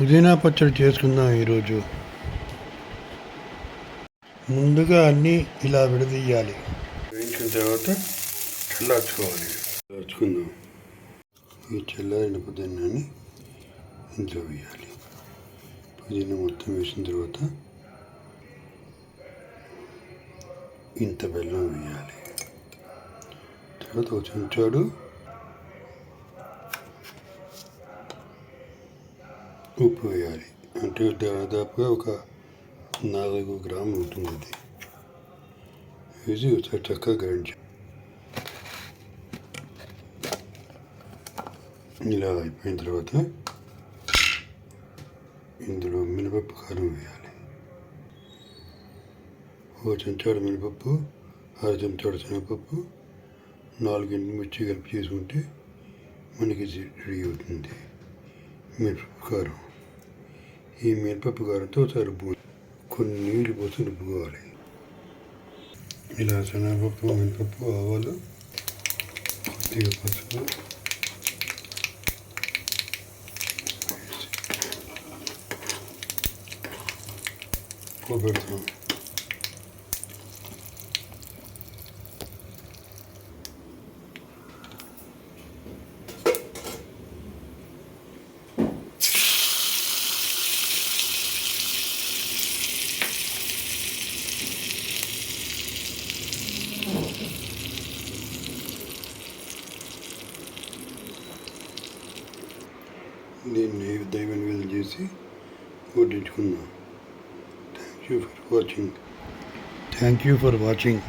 పుదీనా పచ్చడి చేసుకుందాం ఈరోజు. ముందుగా అన్నీ ఇలా విడదీయాలి. వేయించిన తర్వాత చల్లార్చుకోవాలి. చల్లార్చుకుందాం. ఈ చల్లారిన పుదీనాని ఇంట్లో వేయాలి. పుదీనా మొత్తం వేసిన తర్వాత ఇంత బెల్లం వేయాలి. తర్వాత ఒక చెంచాడు ఉప్పు వేయాలి అంటే దాదాపుగా ఒక నాలుగు గ్రాములు ఉంటుంది అది వేసి చక్కగా గ్రైండ్ ఇలా అయిపోయిన తర్వాత ఇందులో మినపప్పు కారం వేయాలి. ఓ చెంచాడు మినపప్పు అర చెంచాడు శనగపప్పు నాలుగు మిర్చి కలిపి చేసుకుంటే మనకి రెడీ అవుతుంది మినపప్పు కారం. ఈ మిరపప్పు కారంతో ఒకసారి కొన్ని నీళ్ళు పోసి రుబ్బుకోవాలి. ఇలా శనగపప్పు మినపప్పు ఆవాలు కొద్దిగా పసుపు పోపెడతాం. దీన్ని దైవం నివేదన చేసి వడ్డించుకుందాం thank you for watching thank you for watching